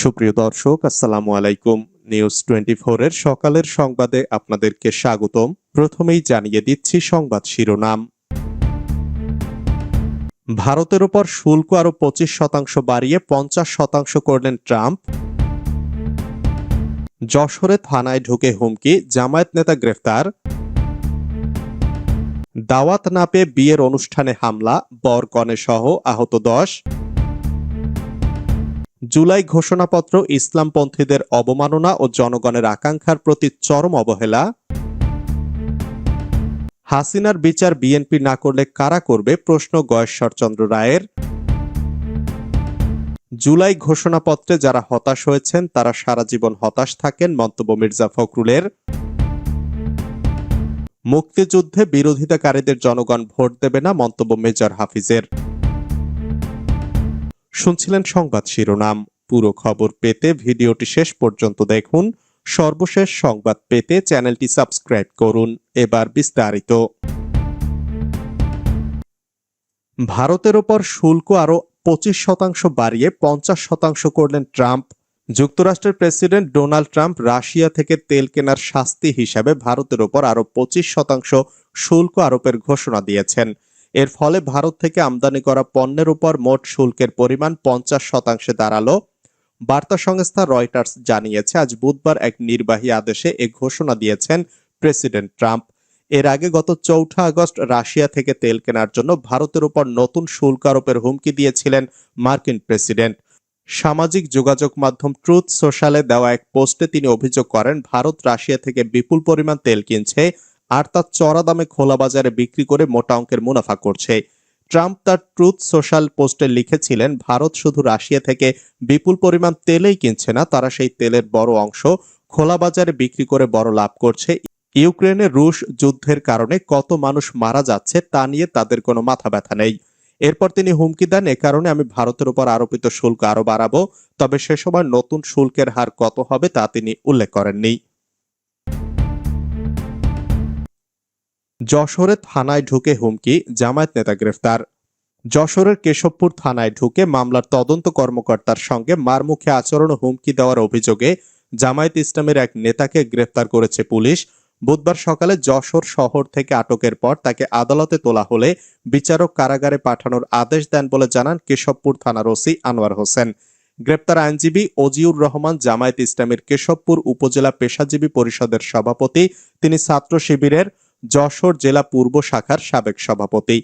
সুপ্রিয় দর্শক, আসসালামু আলাইকুম। নিউজ টোয়েন্টি এর সকালের সংবাদে আপনাদেরকে স্বাগতম। প্রথমেই জানিয়ে দিচ্ছি সংবাদ শিরোনাম। ভারতের ওপর শুল্ক আরও পঁচিশ শতাংশ বাড়িয়ে পঞ্চাশ শতাংশ করলেন ট্রাম্প। যশোরে থানায় ঢুকে হুমকি, জামায়াত নেতা গ্রেফতার। দাওয়াত না পেয়ে বিয়ের অনুষ্ঠানে হামলা বর কনে সহ আহত দশ। জুলাই ঘোষণাপত্র ইসলামপন্থীদের অবমাননা ও জনগণের আকাঙ্ক্ষার প্রতি চরম অবহেলা। হাসিনার বিচার বিএনপি না করলে কারা করবে প্রশ্ন গয়েশ্বরচন্দ্র রায়ের। জুলাই ঘোষণাপত্রে যারা হতাশ হয়েছেন, তারা সারা জীবন হতাশ থাকেন মন্তব্য মির্জা ফখরুলের। মুক্তিযুদ্ধে বিরোধিতাকারীদের জনগণ ভোট দেবে না মন্তব্য মেজর হাফিজের। শুনছিলেন সংবাদ শিরোনাম। পুরো খবর পেতে ভিডিওটি শেষ পর্যন্ত দেখুন। সর্বশেষ সংবাদ পেতে চ্যানেলটি সাবস্ক্রাইব করুন। এবার বিস্তারিত। ভারতের ওপর শুল্ক আরও পঁচিশ শতাংশ বাড়িয়ে পঞ্চাশ শতাংশ করলেন ট্রাম্প। যুক্তরাষ্ট্রের প্রেসিডেন্ট ডোনাল্ড ট্রাম্প রাশিয়া থেকে তেল কেনার শাস্তি হিসাবে ভারতের ওপর আরও পঁচিশ শতাংশ শুল্ক আরোপের ঘোষণা দিয়েছেন। এর ফলে ভারত থেকে আমদানি করা পণ্যের উপর মোট শুল্কের পরিমাণ পঞ্চাশ শতাংশে দাঁড়াল। বার্তা সংস্থা রয়টার্স জানিয়েছে, আজ বুধবার এক নির্বাহী আদেশে এ ঘোষণা দিয়েছেন প্রেসিডেন্ট ট্রাম্প। এর আগে গত চৌঠা আগস্ট রাশিয়া থেকে তেল কেনার জন্য ভারতের উপর নতুন শুল্ক আরোপের হুমকি দিয়েছিলেন মার্কিন প্রেসিডেন্ট। সামাজিক যোগাযোগ মাধ্যম ট্রুথ সোশ্যালে দেওয়া এক পোস্টে তিনি অভিযোগ করেন, ভারত রাশিয়া থেকে বিপুল পরিমাণ তেল কিনছে আর তা চড়া দামে খোলা বাজারে বিক্রি করে মোটা অঙ্কের মুনাফা করছে। ট্রাম্প তার ট্রুথ সোশ্যাল পোস্টে লিখেছিলেন, ভারত শুধু রাশিয়া থেকে বিপুল পরিমাণ তেলেই কিনছে না, তারা সেই তেলের বড় অংশ খোলা বাজারে বিক্রি করে বড় লাভ করছে। ইউক্রেনে রুশ যুদ্ধের কারণে কত মানুষ মারা যাচ্ছে তা নিয়ে তাদের কোনো মাথা ব্যথা নেই। এরপর তিনি হুমকি দেন, এ কারণে আমি ভারতের উপর আরোপিত শুল্ক আরও বাড়াবো, তবে সে সময় নতুন শুল্কের হার কত হবে তা তিনি উল্লেখ করেননি। যশোরে থানায় ঢুকে হুমকি, জামায়াত নেতা গ্রেফতার। যশোরের কেশবপুর থানায় ঢুকে মামলার তদন্ত কর্মকর্তার সঙ্গে মারমুখে আচরণ হুমকি দেওয়ার অভিযোগে জামায়াত ইসলামের এক নেতাকে গ্রেফতার করেছে পুলিশ। বুধবার সকালে যশোর শহর থেকে আটকের পর তাকে আদালতে তোলা হলে বিচারক কারাগারে পাঠানোর আদেশ দেন বলে জানান কেশবপুর থানার ওসি আনোয়ার হোসেন। গ্রেপ্তার আইনজীবী অজিউর রহমান, জামায়াত ইসলামের কেশবপুর উপজেলা পেশাজীবী পরিষদের সভাপতি, তিনি ছাত্র শিবিরের যশোর জেলা পূর্ব শাখার সাবেক সভাপতি।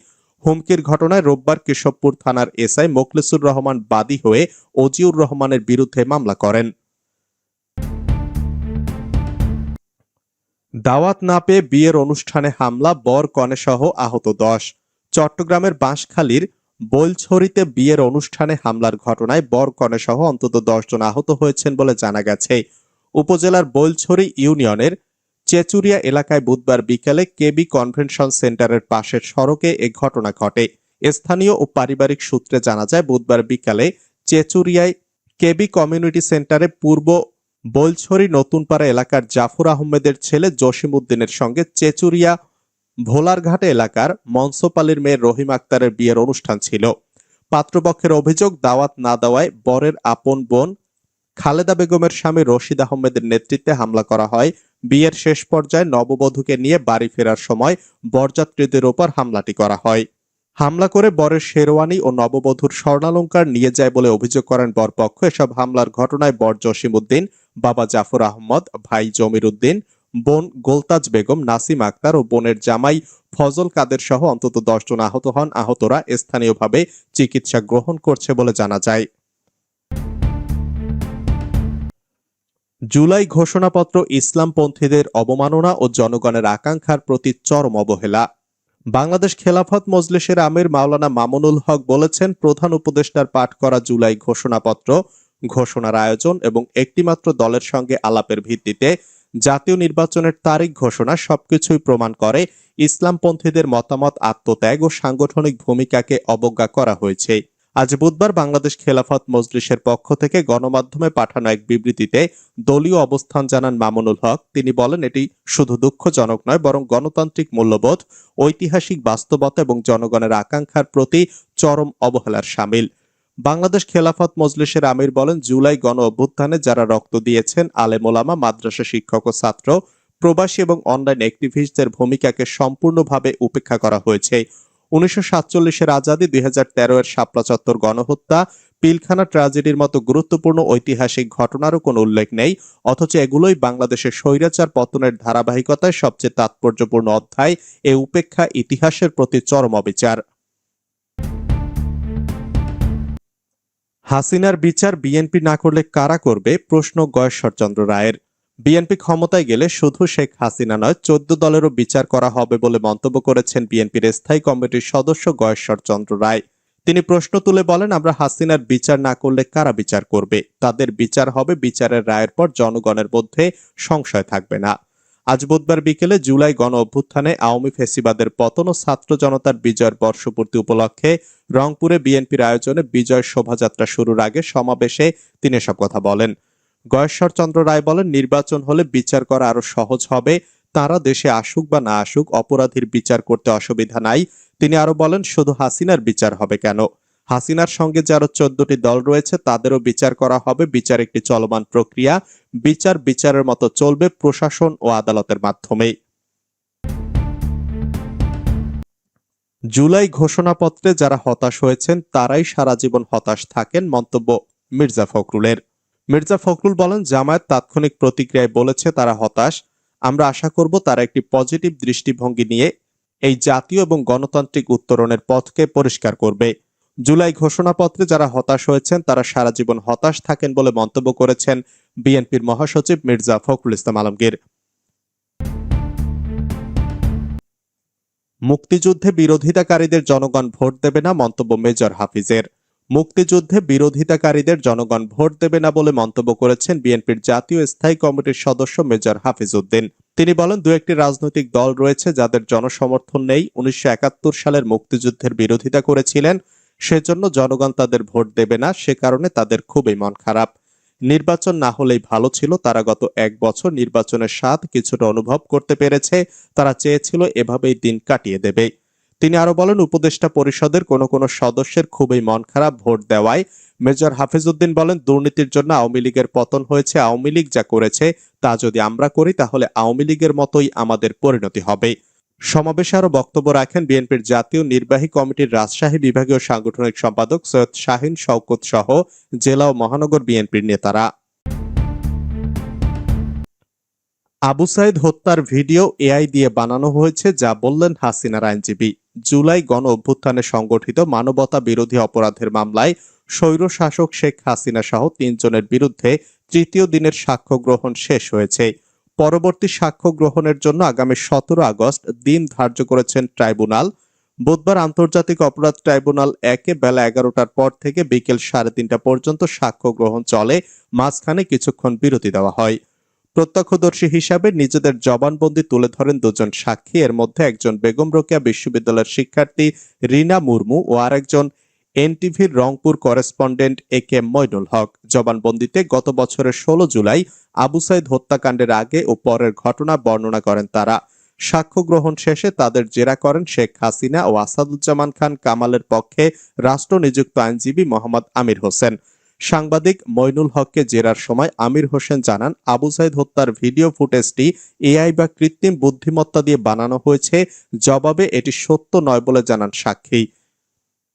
হুমকির ঘটনায় রোববার কেশবপুর থানার এসআই মোখলেসুর রহমান বাদী হয়ে অজিউর রহমানের বিরুদ্ধে মামলা করেন। দাওয়াত না পেয়ে বিয়ের অনুষ্ঠানে হামলা, বর কনে সহ আহত দশ। চট্টগ্রামের বাঁশখালীর বোলছড়িতে বিয়ের অনুষ্ঠানে হামলার ঘটনায় বর কনে সহ অন্তত দশ জন আহত হয়েছেন বলে জানা গেছে। উপজেলার বোলছড়ি ইউনিয়নের চেচুরিয়া এলাকায় বুধবার বিকেলে কেবি কনভেনশন সেন্টারের পাশের সড়কে এ ঘটনা ঘটে। স্থানীয় ও পারিবারিক সূত্রে জানা যায়, বুধবার বিকালে চেচুরিয়ায় কেবি কমিউনিটি সেন্টারে পূর্ব বোলছড়ি নতুনপাড়া এলাকার জাফর আহমেদের ছেলে জসিম উদ্দিনের সঙ্গে চেচুরিয়া ভোলারঘাট এলাকার মনসোপালির মেয়ে রহিম আক্তারের বিয়ের অনুষ্ঠান ছিল। পাত্রপক্ষের অভিযোগ, দাওয়াত না দেওয়ায় বরের আপন বোন খালেদা বেগমের স্বামী রশিদ আহমেদের নেতৃত্বে হামলা করা হয়। বিয়ের শেষ পর্যায়ে নববধূকে নিয়ে বাড়ি ফেরার সময় বরযাত্রীদের ওপর হামলাটি করা হয়। হামলা করে বরের শেরওয়ানি ও নববধূর স্বর্ণালঙ্কার নিয়ে যায় বলে অভিযোগ করেন বরপক্ষ। এসব হামলার ঘটনায় বর জসিম উদ্দিন বাবা জাফর আহমদ, ভাই জমির উদ্দিন বোন গোলতাজ বেগম, নাসিম আক্তার ও বোনের জামাই ফজল কাদের সহ অন্তত দশজন আহত হন। আহতরা স্থানীয়ভাবে চিকিৎসা গ্রহণ করছে বলে জানা যায়। জুলাই ঘোষণাপত্র ইসলামপন্থীদের অবমাননা ও জনগণের আকাঙ্ক্ষার প্রতি চরম অবহেলা। বাংলাদেশ খেলাফত মজলিসের আমির মাওলানা মামুনুল হক বলেছেন, প্রধান উপদেষ্টার পাঠ করা জুলাই ঘোষণাপত্র ঘোষণার আয়োজন এবং একটিমাত্র দলের সঙ্গে আলাপের ভিত্তিতে জাতীয় নির্বাচনের তারিখ ঘোষণা সবকিছুই প্রমাণ করে ইসলামপন্থীদের মতামত আত্মত্যাগ ও সাংগঠনিক ভূমিকাকে অবজ্ঞা করা হয়েছে। আজ বুধবার বাংলাদেশ খেলাফত মজলিসের পক্ষ থেকে গণমাধ্যমে পাঠানো এক বিবৃতিতে দলীয় অবস্থান জানান মামুনুল হক। তিনি বলেন, এটি শুধু দুঃখজনক নয়, বরং গণতান্ত্রিক মূল্যবোধ, ঐতিহাসিক বাস্তবতা এবং জনগণের আকাঙ্ক্ষার প্রতি চরম অবহেলার সামিল। বাংলাদেশ খেলাফত মজলিসের আমির বলেন, জুলাই গণ অভ্যুত্থানে যারা রক্ত দিয়েছেন আলেমোলামা মাদ্রাসা শিক্ষক ও ছাত্র, প্রবাসী এবং অনলাইন অ্যাক্টিভিস্টদের ভূমিকাকে সম্পূর্ণভাবে উপেক্ষা করা হয়েছে। উনিশশো সাতচল্লিশের আজাদি, দুই হাজার তেরো এর শাপলা চত্বর গণহত্যা, পিলখানা ট্র্যাজেডির মতো গুরুত্বপূর্ণ ঐতিহাসিক ঘটনারও কোনো উল্লেখ নেই, অথচ এগুলোই বাংলাদেশের স্বৈরাচার পতনের ধারাবাহিকতায় সবচেয়ে তাৎপর্যপূর্ণ অধ্যায়, এ উপেক্ষা ইতিহাসের প্রতি চরম অবিচার। হাসিনার বিচার বিএনপি না করলে কারা করবে? প্রশ্ন গয়েশ্বরচন্দ্র রায়ের। বিএনপি ক্ষমতায় গেলে শুধু শেখ হাসিনা নয়, চোদ্দ দলেরও বিচার করা হবে বলে মন্তব্য করেছেন বিএনপির স্থায়ী কমিটির সদস্য গয়েশ্বরচন্দ্র রায়। তিনি প্রশ্ন তুলে বলেন, আমরা হাসিনার বিচার না করলে কারা বিচার করবে? তাদের বিচার হবে বিচারের রায়ের পর জনগণের মধ্যে সংশয় থাকবে না। আজ বুধবার বিকেলে জুলাই গণ অভ্যুত্থানে আওয়ামী ফেসিবাদের পতন ও ছাত্র জনতার বিজয়ের বর্ষপূর্তি উপলক্ষে রংপুরে বিএনপির আয়োজনে বিজয় শোভাযাত্রা শুরুর আগে সমাবেশে তিনি এসব কথা বলেন। গয়েশ্বর চন্দ্র রায় বলেন, নির্বাচন হলে বিচার করা আরও সহজ হবে। তারা দেশে আসুক বা না আসুক, অপরাধীর বিচার করতে অসুবিধা নাই। তিনি আরও বলেন, শুধু হাসিনার বিচার হবে কেন? হাসিনার সঙ্গে যে আরও চোদ্দটি দল রয়েছে, তাদেরও বিচার করা হবে। বিচার একটি চলমান প্রক্রিয়া। বিচার বিচারের মতো চলবে প্রশাসন ও আদালতের মাধ্যমে জুলাই ঘোষণাপত্রে যারা হতাশ হয়েছেন, তারাই সারা জীবন হতাশ থাকেন, মন্তব্য মির্জা ফখরুলের। মির্জা ফখরুল বলেন, জামায়াত তাৎক্ষণিক প্রতিক্রিয়ায় বলেছে তারা হতাশ। আমরা আশা করব তারা একটি পজিটিভ দৃষ্টিভঙ্গি নিয়ে এই জাতীয় এবং গণতান্ত্রিক উত্তরণের পথকে পরিষ্কার করবে। জুলাই ঘোষণাপত্রে যারা হতাশ হয়েছেন, তারা সারা জীবন হতাশ থাকেন বলে মন্তব্য করেছেন বিএনপির মহাসচিব মির্জা ফখরুল ইসলাম আলমগীর। মুক্তিযুদ্ধে বিরোধিতাকারীদের জনগণ ভোট দেবে না মন্তব্য মেজর হাফিজের। মুক্তিযুদ্ধে বিরোধিতাকারীদের জনগণ ভোট দেবে না বলে মন্তব্য করেছেন বিএনপির জাতীয় স্থায়ী কমিটির সদস্য মেজর হাফিজ উদ্দিন তিনি বলেন দু একটি রাজনৈতিক দল রয়েছে যাদের জনসমর্থন নেই। উনিশশো একাত্তর সালের মুক্তিযুদ্ধের বিরোধিতা করেছিলেন, সেজন্য জনগণ তাদের ভোট দেবে না। সে কারণে তাদের খুবই মন খারাপ। নির্বাচন না হলেই ভালো ছিল। তারা গত এক বছর নির্বাচনের স্বাদ কিছুটা অনুভব করতে পেরেছে। তারা চেয়েছিল এভাবেই দিন কাটিয়ে দেবে। তিনি আরও বলেন, উপদেষ্টা পরিষদের কোনো কোনো সদস্যের খুবই মন খারাপ, ভোট দেওয়ায়। মেজর হাফিজউদ্দিন বলেন, দুর্নীতির জন্য আওয়ামী লীগের পতন হয়েছে, আওয়ামী লীগ যা করেছে তা যদি আমরা করি, তাহলে আওয়ামী লীগের মতোই আমাদের পরিণতি হবে। সমাবেশে আরও বক্তব্য রাখেন বিএনপির জাতীয় নির্বাহী কমিটির রাজশাহী বিভাগীয় সাংগঠনিক সম্পাদক সৈয়দ শাহিন শওকত সহ জেলা ও মহানগর বিএনপির নেতারা। আবু সাইদ হত্যার ভিডিও এআই দিয়ে বানানো হয়েছে যা বললেন হাসিনার আইনজীবী। জুলাই গণ অভ্যুত্থানে সংগঠিত মানবতা বিরোধী অপরাধের মামলায় স্বৈর শাসক শেখ হাসিনা সহ তিনজনের বিরুদ্ধে তৃতীয় দিনের সাক্ষ্য গ্রহণ শেষ হয়েছে। পরবর্তী সাক্ষ্য গ্রহণের জন্য আগামী সতেরো আগস্ট দিন ধার্য করেছেন ট্রাইব্যুনাল। বুধবার আন্তর্জাতিক অপরাধ ট্রাইব্যুনাল একে বেলা এগারোটার পর থেকে বিকেল সাড়ে তিনটা পর্যন্ত সাক্ষ্য গ্রহণ চলে, মাঝখানে কিছুক্ষণ বিরতি দেওয়া হয়। প্রত্যক্ষদর্শী হিসাবে নিজেদের জবানবন্দি তুলে ধরেন দুজন সাক্ষী। এর মধ্যে একজন বেগম রোকেয়া বিশ্ববিদ্যালয়ের শিক্ষার্থী রিনা মুর্মু ও আরেকজন এনটিভির Rangpur correspondent A K Mainul Haque. জবানবন্দিতে গত বছরের ষোলো জুলাই আবু সাইদ হত্যাকাণ্ডের আগে ও পরের ঘটনা বর্ণনা করেন তারা। সাক্ষ্য গ্রহণ শেষে তাদের জেরা করেন শেখ হাসিনা ও আসাদুজ্জামান খান কামালের পক্ষে রাষ্ট্র নিযুক্ত আইনজীবী মোহাম্মদ আমির হোসেন। সাংবাদিক মইনুল হককে জেরার সময় আমির হোসেন জানান, আবু সাইদ হত্যার ভিডিও ফুটেজটি এআই বা কৃত্রিম বুদ্ধিমত্তা দিয়ে বানানো হয়েছে। জবাবে এটি সত্য নয় বলে জানান সাক্ষী।